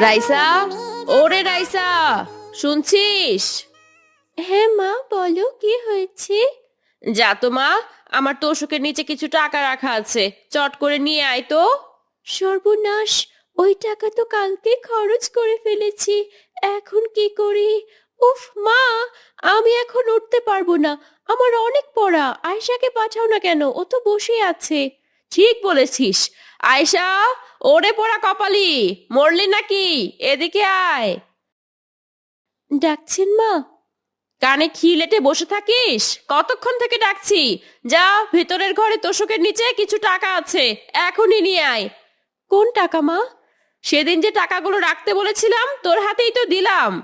রাইসা? ওরে রাইসা শুনছিস? হ্যাঁ মা বলো কি হয়েছে? যা তো মা আমার তোষকের নিচে কিছু টাকা রাখা আছে। চট করে নিয়ে আয় তো। সর্বনাশ ওই টাকা তো কালকে খরচ করে ফেলেছি। এখন কি করি? উফ মা আমি এখন উঠতে পারব না। আমার অনেক পড়া। আয়শাকে পাঠাও না কেন? ও তো বসে আছে। ঠিক বলেছিস। আয়শা, ওরে পড়া কপালি, মরলি নাকি? এদিকে আয়। ডাকছেন মা। কানে খিলেটে বসে থাকিস? কতক্ষণ থেকে ডাকছি? যা, ভেতরের ঘরে তোষকের নিচে কিছু টাকা আছে, এখনই নিয়ে আয়। কোন টাকা মা? সেদিন যে টাকাগুলো রাখতে বলেছিলাম, তোর হাতেই তো দিলাম।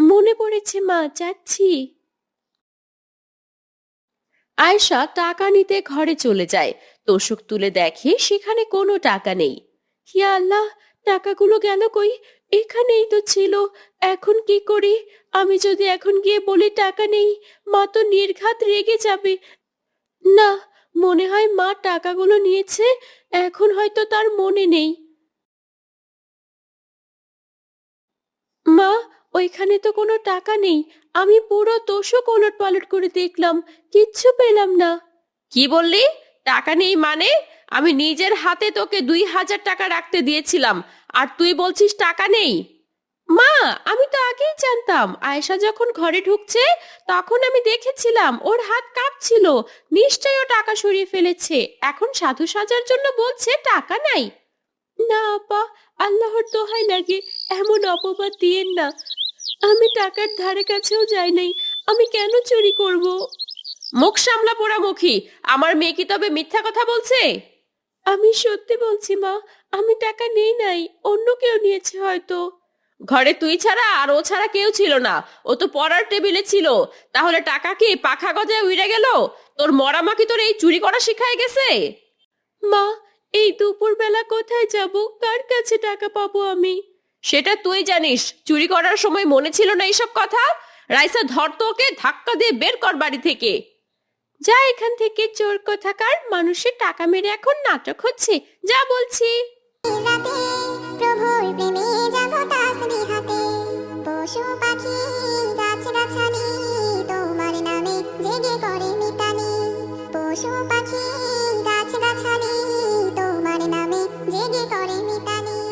মনে পড়েছে মা, যাচ্ছি। আয়শা টাকা নিতে ঘরে চলে যায়। তোষক তুলে দেখে সেখানে কোনো টাকা নেই। হি আল্লাহ, টাকাগুলো গেল কই? এখানেই তো ছিল। এখন কি করি? আমি যদি এখন গিয়ে বলি টাকা নেই, মা তো নির্ঘাত রেগে যাবে। না, মনে হয় মা টাকাগুলো নিয়েছে, এখন হয়তো তার মনে নেই। মা, ওইখানে তো কোনো টাকা নেই। আমি পুরো তোষক ওলট পালট করে দেখলাম, কিচ্ছু পেলাম না। কি বললি? টাকা নেই মানে? আমি নিজের হাতে তোকে দুই হাজার টাকা রাখতে দিয়েছিলাম, আর তুই বলছিস টাকা নেই। মা, আমি তো আগেই জানতাম, আয়েশা যখন ঘরে ঢুকছে, তখন আমি দেখেছিলাম ওর হাত কাঁপছিল, নিশ্চয়ই ও টাকা সরিয়ে ফেলেছে। এখন সাধু সাজার জন্য বলছে টাকা নাই। না আপা, আল্লাহর দোহাই লাগে, এমন অপবাদ দিয়েন না। আমি টাকার ধারে কাছেও যাই নাই, আমি কেন চুরি করব? মুখ সামলা পোড়া মুখী। আমার মেয়ে কি তবে মিথ্যা কথা বলছে? আমি সত্যি বলছি মা আমি টাকা নেই নাই অন্য কেউ নিয়েছে হয়তো। ঘরে তুই ছাড়া আর ও ছাড়া কেউ ছিল না। ও তো পড়ার টেবিলে ছিল। তাহলে টাকা কি পাখা গজায় উড়ে গেল? তোর মরা মা কি তোর এই চুরি করা শিখায় গেছে? মা এই দুপুর বেলা কোথায় যাব? কার কাছে টাকা পাবো আমি? সেটা তুই জানিস। চুরি করার সময় মনে ছিল না এইসব কথা? রাইসা ধর তো ওকে ধাক্কা দিয়ে বের কর বাড়ি থেকে। যা এখান থেকে চোর কোথাকার মানুষের টাকা মেরে এখন নাটক হচ্ছে। যা বলছি।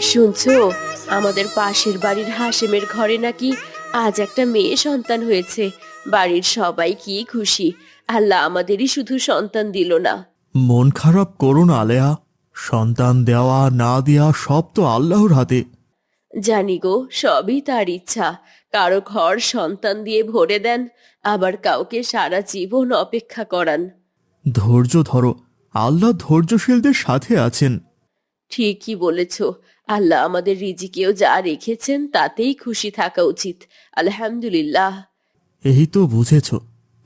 শুনছো? আমাদের পাশের বাড়ির হাসেমের ঘরে নাকি আজ একটা মেয়ে সন্তান হয়েছে। বাড়ির সবাই কি খুশি। আল্লাহ আমাদেরই শুধু সন্তান দিল না। মন খারাপ করো না আলেয়া। সন্তান দেওয়া না দেওয়া সব তো আল্লাহর হাতে। জানি গো সবই তার ইচ্ছা। কারও ঘর সন্তান দিয়ে ভরে দেন আবার কাউকে সারা জীবন অপেক্ষা করান। ধৈর্য ধরো আল্লাহ ধৈর্যশীলদের সাথে আছেন। ঠিকই বলেছ আল্লাহ আমাদের রিজিকেও যা রেখেছেন তাতেই খুশি থাকা উচিত। আলহামদুলিল্লাহ। এই তো বুঝেছ।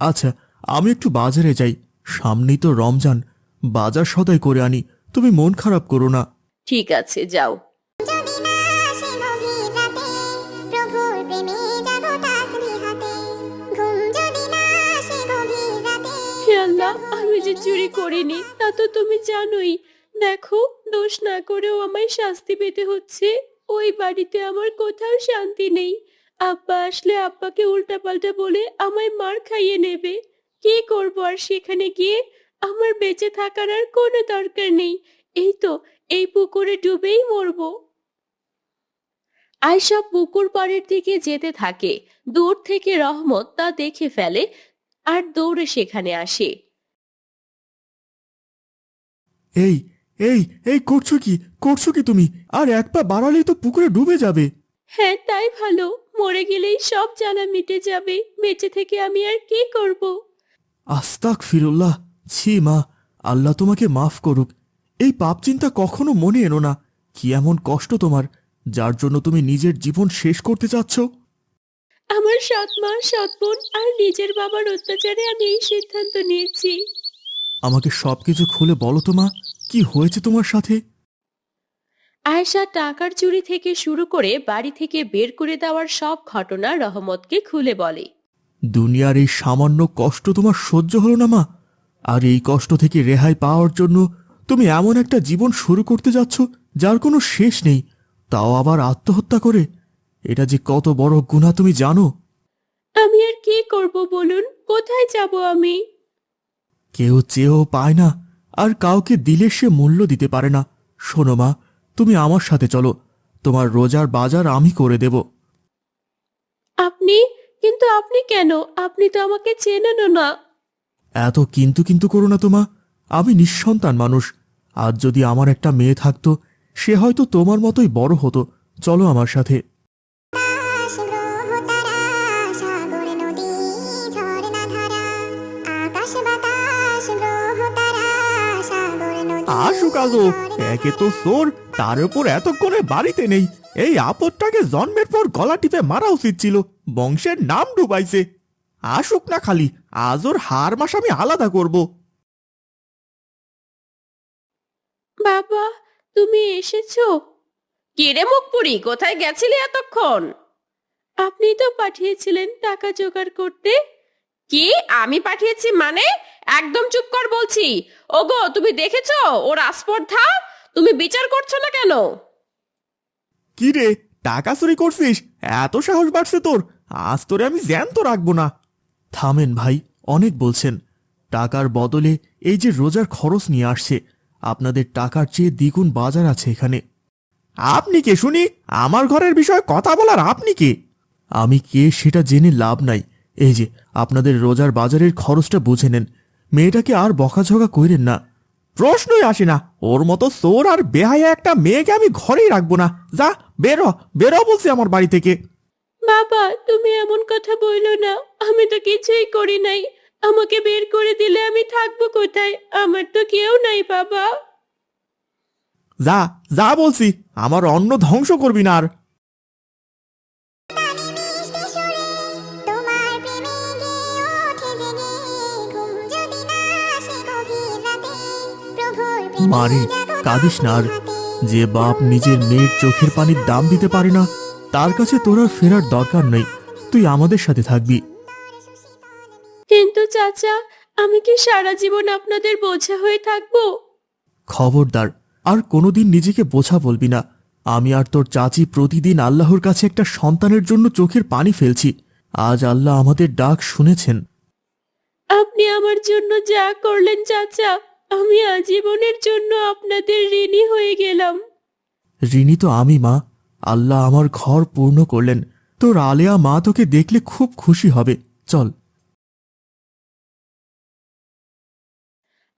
আচ্ছা আমি একটু বাজারে যাই। সামনেই তো রমজান। বাজার সদাই করে আনি। তুমি মন খারাপ করো না। ঠিক আছে যাও। যদি না আসে গভীর রাতে প্রভুর প্রেমে জাগো তাসবিহাতে ঘুম যদি না আসে গভীর রাতে হে আল্লাহ আমি যে চুরি করিনি তা তো তুমি জানোই। দেখো দোষ না করেও আমায় শাস্তি পেতে হচ্ছে। ওই বাড়িতে আমার কোথাও শান্তি নেই। আব্বা আসলে আব্বাকে উল্টাপাল্টা বলে আমায় মার খাইয়ে নেবে। কি করব আর সেখানে গিয়ে? আমার বেঁচে থাকার আর কোনো দরকার নেই। এই তো এই পুকুরে ডুবেই মরবো। আয়সা পুকুর পাড়ের দিকে যেতে থাকে। দূর থেকে রহমত তা দেখে ফেলে আর দৌড়ে সেখানে আসে। এই এই এই করছ কি? করছ কি তুমি? আর এক পা বাড়ালেই তো পুকুরে ডুবে যাবে। হ্যাঁ তাই ভালো। মরে গেলেই সব জ্বালা মিটে যাবে। বেঁচে থেকে আমি আর কি করব? আস্তাক ফিরুল্লাহ ছি মা আল্লাহ তোমাকে মাফ করুক। এই পাপ চিন্তা কখনো মনে এনো না। কি এমন কষ্ট তোমার যার জন্য তুমি নিজের জীবন শেষ করতে চাচ্ছ? আমার সৎ মা সৎ বোন আর নিজের বাবার অত্যাচারে আমি এই সিদ্ধান্ত নিয়েছি। আমাকে সবকিছু খুলে বলো তো মা কি হয়েছে তোমার সাথে? আয়েশা টাকার চুরি থেকে শুরু করে বাড়ি থেকে বের করে দেওয়ার সব ঘটনা রহমতকে খুলে বলে। দুনিয়ার এই সামান্য কষ্ট তোমার সহ্য হলো না মা। আর এই কষ্ট থেকে রেহাই পাওয়ার জন্য তুমি এমন একটা জীবন শুরু করতে যাচ্ছ যার কোনো শেষ নেই তাও আবার আত্মহত্যা করে। এটা যে কত বড় গুণা তুমি জানো। আমি আর কি করব বলুন? কোথায় যাব আমি? কেউ চেয়েও পায় না আর কাউকে দিলে সে মূল্য দিতে পারে না। শোনো মা তুমি আমার সাথে চলো তোমার রোজার বাজার আমি করে দেব। আপনি কিন্তু আপনি কেন? আপনি তো আমাকে চেনেনও না। এত কিন্তু কিন্তু করো না তোমা আমি নিঃসন্তান মানুষ। আজ যদি আমার একটা মেয়ে থাকতো সে হয়তো তোমার মতোই বড় হতো। চলো আমার সাথে। আসুক আজো একে তো সোর। তার উপর এতক্ষণে বাড়িতে নেই। এই আপদটাকে জন্মের পর গলা টিপে মারা উচিত ছিল। বংশের নাম ডুবাইছে। আসুক না খালি আজ ওর হার মাস আমি আলাদা করব। বাবা তুমি এসেছ? কিরে মুখপুরি কোথায় গেছিলে এতক্ষণ? আপনি তো পাঠিয়েছিলেন টাকা জোগাড় করতে। কি? আমি পাঠিয়েছি মানে? একদম চুপ কর বলছি। ওগো তুমি দেখেছ ওর আস্পর্ধা? তুমি বিচার করছ না কেন? কি রে, টাকা চুরি করছিস? এত সাহস বাড়ছে তোর। আজ তোরে আমি জ্যান্ত রাখব না। থামেন ভাই, অনেক বলছেন। টাকার বদলে এই যে রোজার খরচ নিয়ে আসছে, আপনাদের টাকার চেয়ে দ্বিগুণ বাজার আছে এখানে। আপনি কে শুনি? আমার ঘরের বিষয়ে কথা বলার আপনি কে? আমি কে সেটা জেনে লাভ নাই। এই যে, আপনাদের রোজার বাজারের খরচটা বুঝে নেন। মেয়েটাকে আর বকাঝকা কইরেন না। প্রশ্নই আসে না। ওর মতো সোর আর বেহায়া একটা মেয়েকে আমি ঘরেই রাখব না। যা বেরো বেরো বলছি আমার বাড়ি থেকে। বাবা তুমি এমন কথা বইলো না। আমি তো কিছুই করি নাই। আমাকে বের করে দিলে আমি থাকব কোথায়? আমার তো কেউ নাই বাবা। যা যা বলছি। আমার অন্ন ধ্বংস করবি না আর। মারে কাঁদিস না আর। যে বাপ নিজের মেয়ের চোখের পানির দাম দিতে পারে না তার কাছে তোর আর ফেরার দরকার নেই। তুই আমাদের সাথে থাকবি। কিন্তু চাচা আমি কি সারা জীবন আপনাদের বোঝা হয়ে থাকব? খবরদার আর কোনোদিন নিজেকে বোঝা বলবি না। আমি আর তোর চাচি প্রতিদিন আল্লাহর কাছে একটা সন্তানের জন্য চোখের পানি ফেলছি। আজ আল্লাহ আমাদের ডাক শুনেছেন। আপনি আমার জন্য যা করলেন চাচা আমি আজীবনের জন্য আপনাদের ঋণী হয়ে গেলাম। ঋণী তো আমি মা। আল্লাহ আমার ঘর পূর্ণ করলেন। তোর আলেয়া মা তোকে দেখলে খুব খুশি হবে। চল।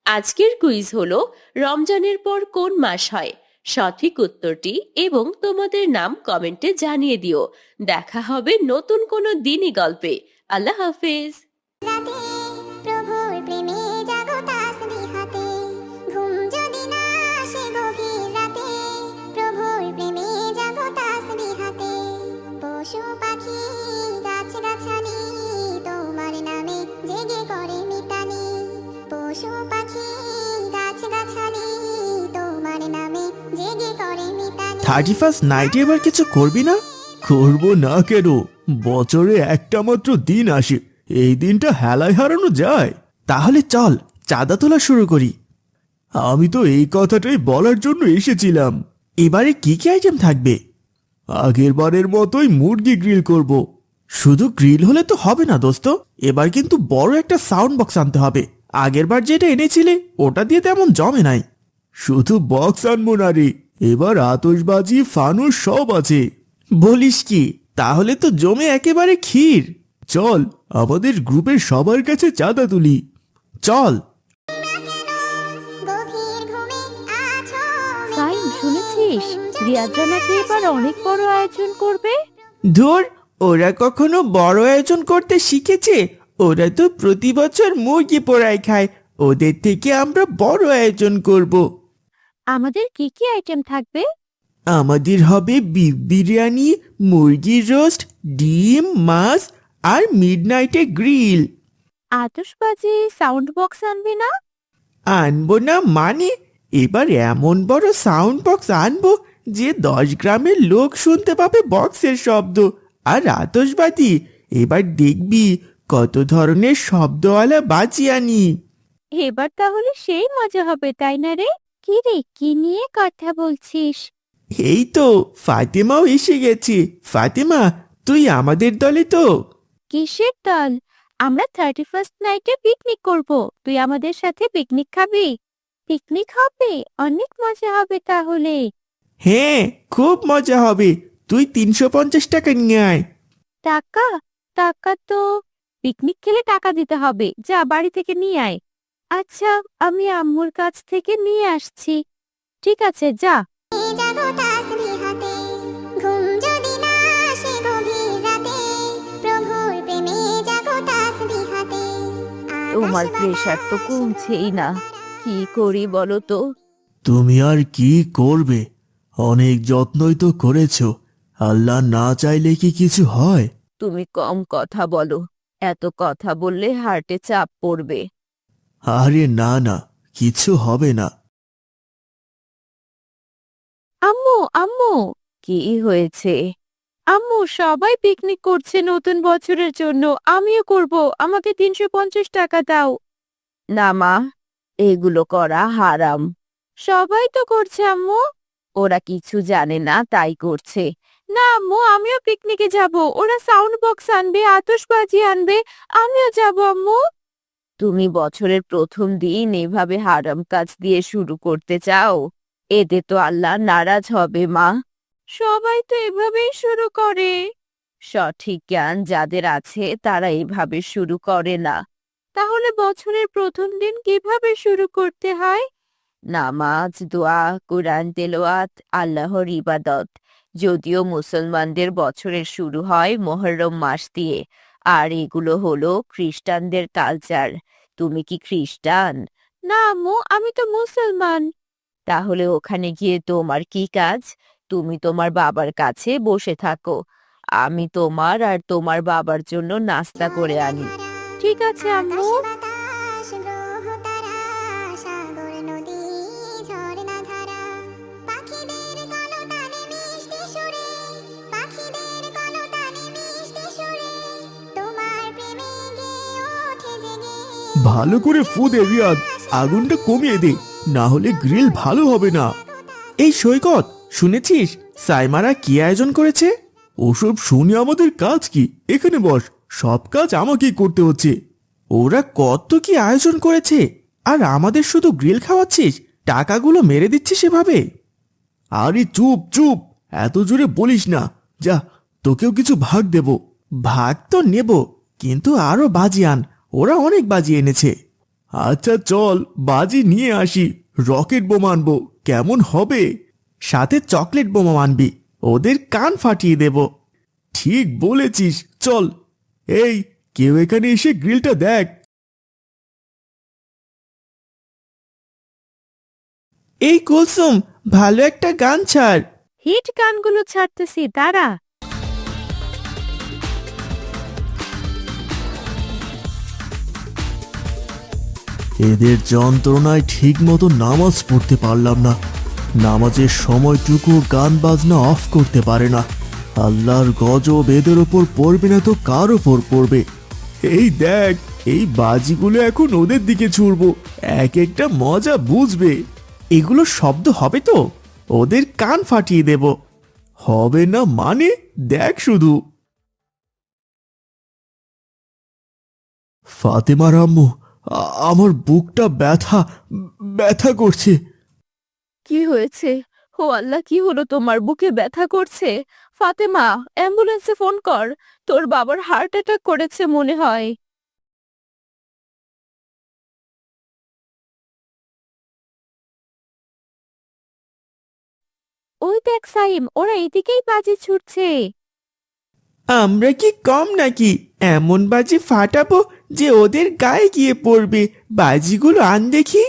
আজকের কুইজ হলো রমজানের পর কোন মাস হয়? সঠিক উত্তরটি এবং তোমাদের নাম কমেন্টে জানিয়ে দিও। দেখা হবে নতুন কোনো দিনই গল্পে। আল্লাহ হাফেজ। থার্টি ফার্স্ট নাইটে এবার কিছু করবি না? করব না কেন? বছরে একটা মাত্র দিন আসে, এই দিনটা হেলায় হারানো যায়। তাহলে চল, চাঁদা তোলা শুরু করি। আমি তো এই কথাটাই বলার জন্য এসেছিলাম। এবারে কি কি আইটেম থাকবে? আগের বারের মতোই মুরগি গ্রিল করব। শুধু গ্রিল হলে তো হবে না, দোস্ত। এবার কিন্তু বড় একটা সাউন্ড বক্স আনতে হবে। আগের বার যেটা এনেছিলে, ওটা দিয়ে তেমন জমে নাই। শুধু বক্স আনব না রে। এবার আতশবাজি ফানুস সব আছে। বলিস কি তাহলে তো জমে একেবারে ক্ষীর। চল আমাদের গ্রুপের সবার কাছে চাঁদা তুলি। চল। সাইন শুনেছিস? রিয়াজরা নাকি এবার অনেক বড় আয়োজন করবে? ধুর ওরা কখনো বড় আয়োজন করতে শিখেছে। ওরা তো প্রতি বছর মুরগি পোড়াই খায়। ওদের থেকে আমরা বড় আয়োজন করব। আমাদের কি কি আইটেম থাকবে? আমাদের হবে বিফ বিরিয়ানি মুরগির রোস্ট ডিম মাছ আর মিডনাইটে গ্রিল আতশবাজি সাউন্ড বক্স আনবি না? আনব না মানে? এবার এমন বড় সাউন্ড বক্স আনব যে দশ গ্রামের লোক শুনতে পাবে বক্সের শব্দ। আর আতশবাজি এবার দেখবি কত ধরনের শব্দওয়ালা বাজি আনি। এবার তাহলে সেই মজা হবে তাই না রে? কি রে কি নিয়ে কথা বলছিস? এই তো ফাতেমাও এসে গেছে। ফাতেমা তুই আমাদের দলে তো? কিসের দল? আমরা থার্টি ফার্স্ট নাইটে পিকনিক করব। তুই আমাদের সাথে পিকনিক খাবি? পিকনিক হবে অনেক মজা হবে তাহলে। হ্যাঁ খুব মজা হবে। তুই তিনশো পঞ্চাশ টাকা নিয়ে আয়। টাকা? টাকা তো? পিকনিক খেলে টাকা দিতে হবে। যা বাড়ি থেকে নিয়ে আয়। আচ্ছা আমি আম্মুর কাছ থেকে নিয়ে আসছি। ঠিক আছে যা। তোমার প্রেশার তো কমছেই না। কি করি বলো তো? তুমি আর কি করবে? অনেক যত্নই তো করেছ। আল্লাহ না চাইলে কি কিছু হয়? তুমি কম কথা বলো। এত কথা বললে হার্টে চাপ পড়বে। আরে না না, কিছু হবে না। আম্মু আম্মু, কি হয়েছে? আম্মু, সবাই পিকনিক করছে নতুন বছরের জন্য। আমিও করব, আমাকে তিনশো পঞ্চাশ টাকা দাও। না মা, এগুলো করা হারাম। সবাই তো করছে আম্মু। ওরা কিছু জানে না, তাই করছে। না আম্মু, আমিও পিকনিকে যাব। ওরা সাউন্ড বক্স আনবে, আতশবাজি আনবে। আমিও যাব আম্মু। তুমি বছরের প্রথম দিন এভাবে হারাম কাজ দিয়ে শুরু করতে চাও? এতে তো আল্লাহ নারাজ হবে, মা। সবাই তো এভাবেই শুরু করে। সঠিক জ্ঞান যাদের আছে, তারা এভাবে শুরু করে না। তাহলে বছরের প্রথম দিন কীভাবে শুরু করতে হয়? নামাজ, দোয়া, কোরআন, তেলাওয়াত, আল্লাহর ইবাদত। যদিও মুসলমানদের বছরের শুরু হয় মোহররম মাস দিয়ে। আর এগুলো হলো খ্রিস্টানদের কালচার তুমি কি খ্রিস্টান? না আম্মু, আমি তো মুসলমান। তাহলে ওখানে গিয়ে তোমার কি কাজ? তুমি তোমার বাবার কাছে বসে থাকো। আমি তোমার আর তোমার বাবার জন্য নাস্তা করে আনি। ঠিক আছে আম্মু। ভালো করে ফু দে রিয়াদ। আগুনটা কমিয়ে দে, না হলে গ্রিল ভালো হবে না। এই সৈকত, শুনেছিস? সাইমারা কি আয়োজন করেছে? ওসব শুনে আমাদের কাজ কি? এখানে বস, সব কাজ আমাকেই করতে হচ্ছে। ওরা কত কি আয়োজন করেছে? আর আমাদের শুধু গ্রিল খাওয়াচ্ছিস? টাকাগুলো মেরে দিচ্ছিস এভাবে? আরে চুপ চুপ! এত জোরে বলিস না। যা, তোকেও কিছু ভাগ দেব। ভাগ তো নেব, কিন্তু আরও বাজি আন। ওরা অনেক বাজি এনেছে। আচ্ছা চল বাজি নিয়ে আসি। রকেট বোমা আনব কেমন হবে? সাথে চকলেট বোমা আনবি ওদের কান ফাটিয়ে দেব। ঠিক বলেছিস চল। এই কেউ এখানে এসে গ্রিলটা দেখ। এই কুলসুম ভালো একটা গান ছাড়। হিট গানগুলো ছাড়তেছি দাঁড়া। এদের যন্ত্রণায় ঠিক মতো নামাজ পড়তে পারলাম না। নামাজের সময়টুকু গান বাজনা অফ করতে পারে না। আল্লাহর গজব এদের ওপর পড়বে না তো কার ওপর পড়বে? এই দেখ, এই বাজিগুলো এখন ওদের দিকে ছুড়বো। এক একটা মজা বুঝবে। এগুলো শব্দ হবে তো? ওদের কান ফাটিয়ে দেব। হবে না মানে? দেখ শুধু। ফাতেমার আম্মু আমার বুকটা ব্যথা ব্যথা করছে। কি হয়েছে? ও আল্লাহ কি হলো তোমার? বুকে ব্যথা করছে? ফাতেমা অ্যাম্বুলেন্সে ফোন কর। তোর বাবার হার্ট অ্যাটাক করেছে মনে হয়। ওই দেখ সাইম ওরা এদিকেই বাজি ছুটছে। আমরা কি কম নাকি? এমন বাজি ফাটাবো যে ওদের গায়ে গিয়ে পড়বে বাজিগুলো আন দেখি।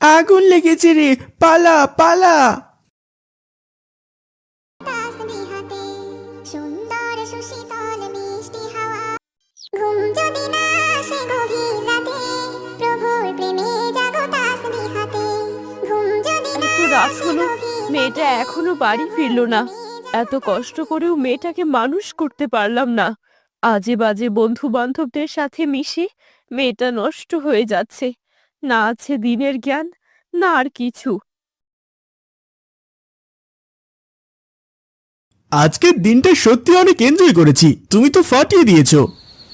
আগুন লেগেছে রে পালা পালা। তাসবিহাতে সুন্দর সুশীতল মিষ্টি হাওয়া। ঘুম যদি না আসে গভীর রাতে প্রভুর প্রেমে জাগো তাসবিহাতে ঘুম যদি না এত রাত হলো। মেয়েটা এখনও বাড়ি ফিরলো না। এত কষ্ট করেও মেয়েটাকে মানুষ করতে পারলাম না। আজে বাজে বন্ধু বান্ধবদের সাথে মিশে মেয়েটা নষ্ট হয়ে যাচ্ছে। না আছে দিনের জ্ঞান না আর কিছু। আজকের দিনটা সত্যি অনেক এনজয় করেছি। তুমি তো ফাটিয়ে দিয়েছ।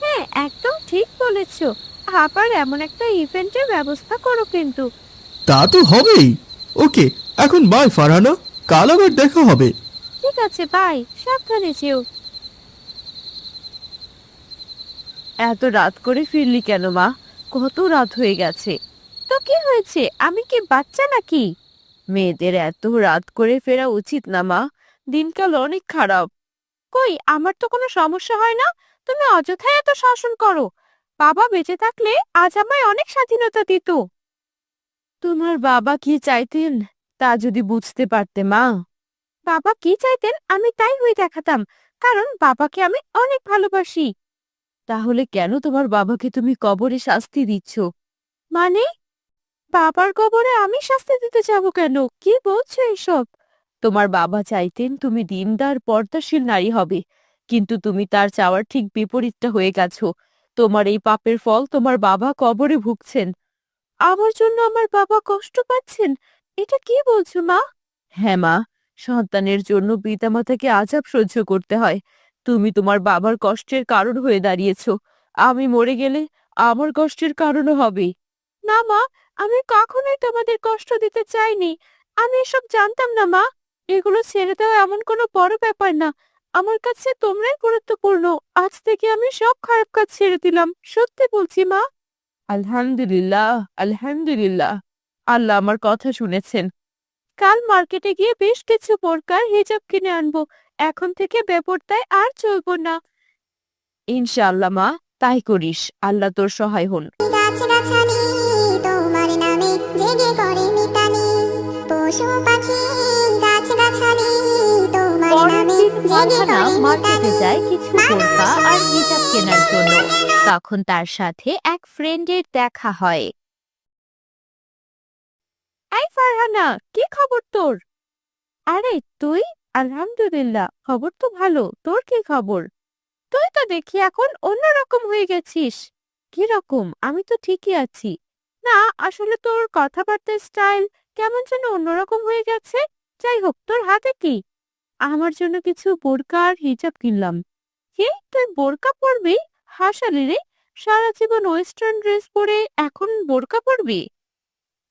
হ্যাঁ একদম ঠিক বলেছ। আবার এমন একটা ইভেন্টের ব্যবস্থা করো কিন্তু। তা তো হবেই। ওকে এখন বাই ফারহানা কাল আবার দেখা হবে। ঠিক আছে বাই সাবধানে যেও। এত রাত করে ফিরলি কেন মা? কত রাত হয়ে গেছে। তো কি হয়েছে? আমি কি বাচ্চা নাকি? মেয়েদের এত রাত করে ফেরা উচিত না মা। দিনকাল অনেক খারাপ। কই আমার তো কোনো সমস্যা হয় না? তুমি অযথায় এত শাসন করো। বাবা বেঁচে থাকলে আজ আমায় অনেক স্বাধীনতা দিত। তোমার বাবা কি চাইতেন? তা যদি বুঝতে পারতে, মা। বাবা কি চাইতেন আমি তাই হয়ে দেখাতাম, কারণ বাবাকে আমি অনেক ভালোবাসি। তাহলে কেন তোমার বাবাকে তুমি কবরে শাস্তি দিচ্ছ? মানে বাবার কবরে আমি শাস্তি দিতে যাব কেন? কি বলছো এসব? তোমার বাবা চাইতেন তুমি দিনদার, পর্দাশীল নারী হবে, কিন্তু তুমি তার চাওয়ার ঠিক বিপরীতটা হয়ে গেছো। তোমার এই পাপের ফল তোমার বাবা কবরে ভুগছেন। আমার জন্য আমার বাবা কষ্ট পাচ্ছেন এটা কি বলছো মা? হ্যাঁ মা সন্তানের জন্য পিতামাতাকে আজাব সহ্য করতে হয়। তুমি তোমার বাবার কষ্টের কারণ হয়ে দাঁড়িয়েছ। আমি মরে গেলে আমার কষ্টের কারণও হবে। না মা আমি কখনোই তোমাদের কষ্ট দিতে চাইনি। আমি এসব জানতাম না মা। এগুলো ছেড়ে দেওয়া এমন কোনো বড় ব্যাপার না। আমার কাছে তোমরাই গুরুত্বপূর্ণ। আজ থেকে আমি সব খারাপ কাজ ছেড়ে দিলাম। সত্যি বলছি মা। আলহামদুলিল্লাহ আলহামদুলিল্লাহ। আল্লাহ আমার কথা শুনেছেন। কাল মার্কেটে গিয়ে বেশ কিছু বোরকার হিজাব কিনে আনব। এখন থেকে বেপরদায় আর চলবো না। ইনশাআল্লাহ মা তাই করিস। আল্লাহ তোর সহায় হন। মার্কেটে যায় কিছু বোরকা আর হিজাব কেনার জন্য। তখন তার সাথে এক ফ্রেন্ডের দেখা হয়। এই ফারহানা, কি খবর তোর? আরে তুই, আলহামদুলিল্লাহ, খবর তো ভালো, তোর কি খবর? তুই তো দেখি এখন অন্যরকম হয়ে গেছিস। কি রকম আমি তো ঠিকই আছি। না, আসলে তোর কথাবার্তার স্টাইল কেমন যেন অন্যরকম হয়ে গেছে। যাই হোক, তোর হাতে কি? আমার জন্য কিছু বোরকা আর হিজাব কিনলাম। কি তুই বোরকা পরবি? হাসালি রে! সারা জীবন ওয়েস্টার্ন ড্রেস পরে এখন বোরকা পরবি?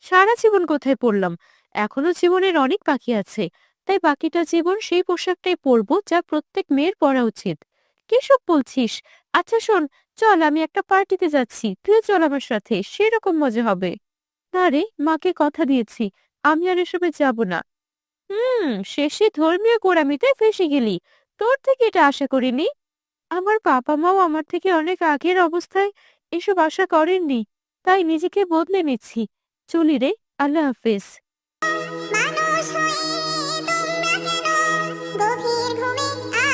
সারা জীবন কোথায় পরলাম এখনও জীবনের অনেক বাকি আছে। তাই বাকিটা জীবন সেই পোশাকটাই পরবো যা প্রত্যেক মেয়ের পরা উচিত। কেসব বলছিস? আচ্ছা শোন, চল আমি একটা পার্টিতে যাচ্ছি। তুই চল আমার সাথে, সেরকম মজা হবে। না রে, মাকে কথা দিয়েছি। আমি আর এসবে যাব না। হুম, শেষে ধর্মীয় গোড়ামিতে ফেসে গেলি। তোর থেকে এটা আশা করিনি? আমার বাবা মাও আমার থেকে অনেক আগের অবস্থায় এসব আশা করেননি। তাই নিজেকে বদলে নিচ্ছি। চলি রে আল্লাহ হাফেজ। মানুষ তোমরা কেন গভীর ঘুমে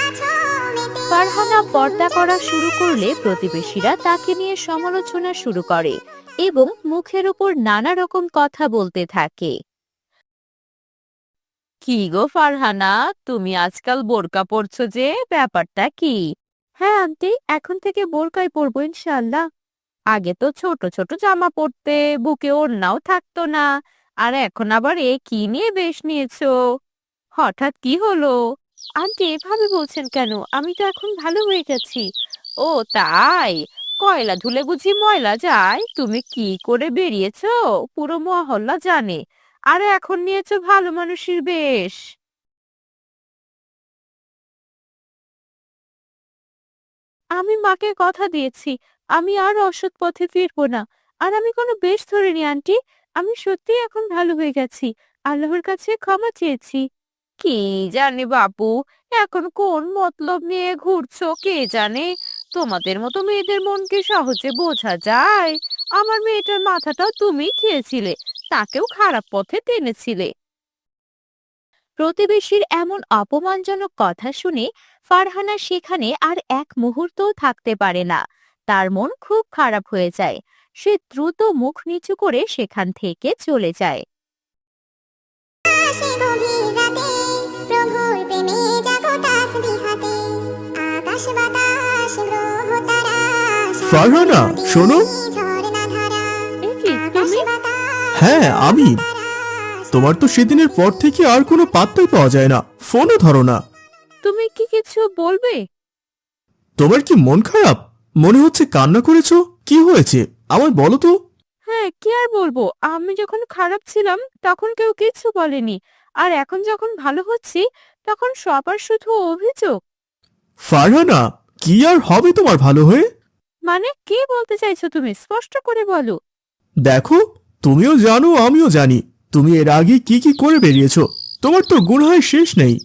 আছো মেতে? ফারহানা পর্দা করা শুরু করলে প্রতিবেশীরা তাকে নিয়ে সমালোচনা শুরু করে এবং মুখের উপর নানা রকম কথা বলতে থাকে। কি গো ফারহানা তুমি আজকাল বোরকা পরছো যে ব্যাপারটা কি? হ্যাঁ আন্টি এখন থেকে বোরকাই পরবো ইনশাআল্লাহ। আগে তো ছোট ছোট জামা পরতে বুকে ওড়নাও থাকতো না। আর এখন আবার এ কি নিয়ে বেশ নিয়েছো? হঠাৎ কি হলো? আন্টি, এভাবে বলছেন কেন? আমি তো এখন ভালো হয়ে গেছি। ও, তাই? কয়লা ধুলে বুঝি ময়লা যায়? তুমি কি করে বেরিয়েছো? পুরো মহল্লা জানে। আর এখন নিয়েছো ভালো মানুষের বেশ। আমি মাকে কথা দিয়েছি। আমি আর অসৎ পথে ফিরবো না। আর আমি কোনো বেশ ধরিনি, আন্টি। আমি সত্যিই এখন ভালো হয়ে গেছি। আল্লাহর কাছে ক্ষমা চেয়েছি। কি জানি বাপু, এখন কোন মতলব নিয়ে ঘুরছো কে জানে? তোমাদের মতো মেয়েদের মনকে সহজে বোঝা যায়। আমার মেয়েটার মাথাটাও তুমি খেয়েছিলে, তাকেও খারাপ পথে টেনেছিলে। প্রতিবেশীর এমন অপমানজনক কথা শুনে ফারহানা সেখানে আর এক মুহূর্তও থাকতে পারে না। তার মন খুব খারাপ হয়ে যায়। সে দ্রুত মুখ নিচু করে সেখান থেকে চলে যায়। ফারহানা শোনো। হ্যাঁ আমি। তোমার তো সেদিনের পর থেকে আর কোনো পাত্তাই পাওয়া যায় না। ফোনও ধরো না। তুমি কি কিছু বলবে? তোমার কি মন খারাপ? মনে হচ্ছে কান্না করেছ? কি হয়েছে? আমায় বলো তো। হ্যাঁ কি আর বলব? আমি যখন খারাপ ছিলাম তখন কেউ কিছু বলেনি। আর এখন যখন ভালো হচ্ছি তখন সবার শুধু অভিযোগ। ফারহানা কি আর হবে তোমার ভালো হয়ে? মানে কি বলতে চাইছো তুমি? স্পষ্ট করে বলো। দেখো তুমিও জানো আমিও জানি। তুমি এর আগে কি কি করে বেরিয়েছো? তোমার তো গুণহায় শেষ নেই।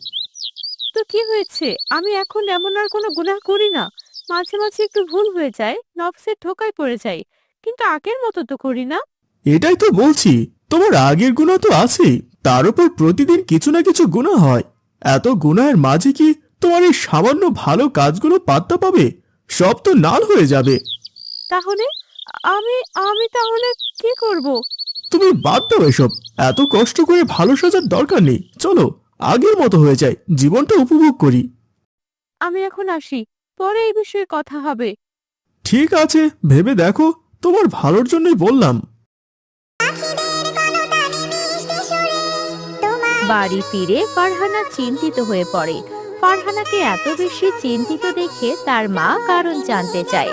তো কি হয়েছে? আমি এখন এমন আর কোনো গুনাহ করি না। মাঝে মাঝে একটু ভুল হয়ে যায় নফসের ঠোকায় পড়ে যাই কিন্তু আগের মতো তো করি না। এটাই তো বলছি তোমার আগের গুণা তো আছেই তার উপর প্রতিদিন কিছু না কিছু গুণা হয়। এত গুণায়ের মাঝে কি তোমার এই সামান্য ভালো কাজগুলো পাত্তা পাবে? সব তো নাল হয়ে যাবে। তাহলে আমি আমি তাহলে কি করব? তুমি বাদ দাও এসব এত কষ্ট করে ভালো সাজার দরকার নেই চলো আগের মতো হয়ে যায় জীবনটা উপভোগ করি। আমি এখন আসি। পরে এই বিষয়ে কথা হবে। ঠিক আছে ভেবে দেখো তোমার ভালোর জন্যই বললাম। বাড়ি ফিরে ফারহানা চিন্তিত হয়ে পড়ে। ফারহানাকে এত বেশি চিন্তিত দেখে তার মা কারণ জানতে চায়।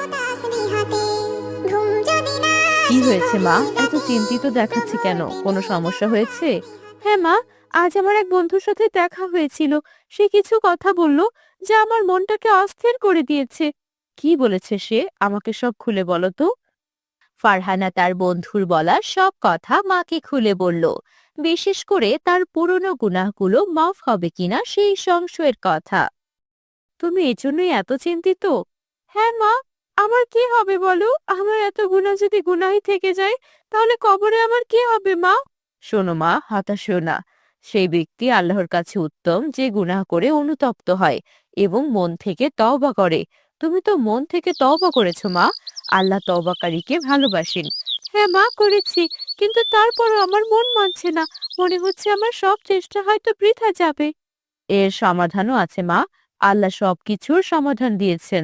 কি হয়েছে মা? এত চিন্তিত দেখাচ্ছে কেন? কোনো সমস্যা হয়েছে? হ্যাঁ মা আজ আমার এক বন্ধুর সাথে দেখা হয়েছিল। সে কিছু কথা বলল যা আমার মনটাকে অস্থির করে দিয়েছে। কি বলেছে সে? আমাকে সব খুলে বলো তো। ফারহানা তার বন্ধুর বলা সব কথা মাকে খুলে বলল। বিশেষ করে তার পুরনো গুনাহগুলো মাফ হবে কিনা সেই সংশয়ের কথা। তুমি এজন্যই এত চিন্তিত? হ্যাঁ মা, আমার কি হবে বলো? আমার এত গুনাহ যদি গুনাহই থেকে যায়, তাহলে কবরে আমার কি হবে মা? শোনো মা, হতাশ না। সেই ব্যক্তি আল্লাহর কাছে উত্তম যে গুনাহ করে অনুতপ্ত হয় এবং মন থেকে তওবা করে। তুমি তো মন থেকে তওবা করেছ, মা। আল্লাহ তওবাকারীকে ভালোবাসেন। হ্যাঁ মা, করেছি। কিন্তু তারপরও আমার মন মানছে না। মনে হচ্ছে আমার সব চেষ্টা হয়তো বৃথা যাবে। এর সমাধানও আছে, মা। আল্লাহ সবকিছুর সমাধান দিয়েছেন।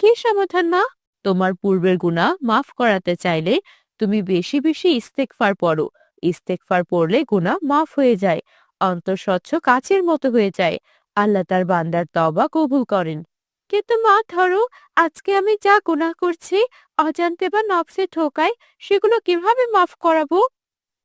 কি সমাধান, মা? তোমার পূর্বের গুনাহ মাফ করাতে চাইলে তুমি বেশি বেশি ইস্তেকফার পড়ো। ইস্তেকফার পড়লে গুনাহ মাফ হয়ে যায় অন্তঃস্বচ্ছ কাচের মতো হয়ে যায়। আল্লাহ তার বান্দার তবা কবুল করেন। কিন্তু মা, ধরো আজকে আমি যা গুনাহ করছি, অজান্তে বা নফসে ঠোকায়, সেগুলো কীভাবে মাফ করাবো?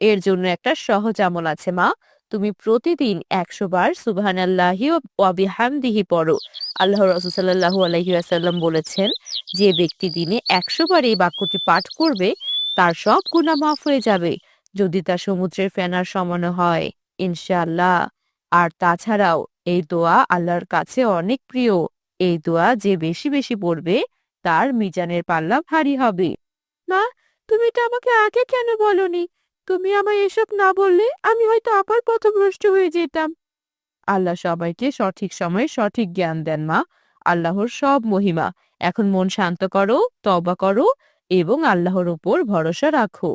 এর জন্য একটা সহজ আমল আছে মা। তুমি প্রতিদিন একশো বার সুবহান আল্লাহি ওয়াবিহামদিহি পড়ো। আল্লাহ রসুসাল্লাহু আলহি আসাল্লাম বলেছেন, যে ব্যক্তি দিনে একশো বার এই বাক্যটি পাঠ করবে, তার সব গুনাহ মাফ হয়ে যাবে। যদি তা সমুদ্রের ফেনার সমান হয়, ইনশাআল্লাহ। আর তাছাড়াও, এই দোয়া আল্লাহর কাছে অনেক প্রিয়। এই দোয়া যে বেশি বেশি পড়বে, তার মিজানের পাল্লা ভারী হবে। মা, তুমি এটা আমাকে আগে কেন বলনি? তুমি আমায় এসব না বললে আমি হয়তো আবার পথভ্রষ্ট হয়ে যেতাম। আল্লাহ সবাইকে সঠিক সময়ে সঠিক জ্ঞান দেন, মা। আল্লাহর সব মহিমা। এখন মন শান্ত করো তবা করো এবং আল্লাহর উপর ভরসা রাখো।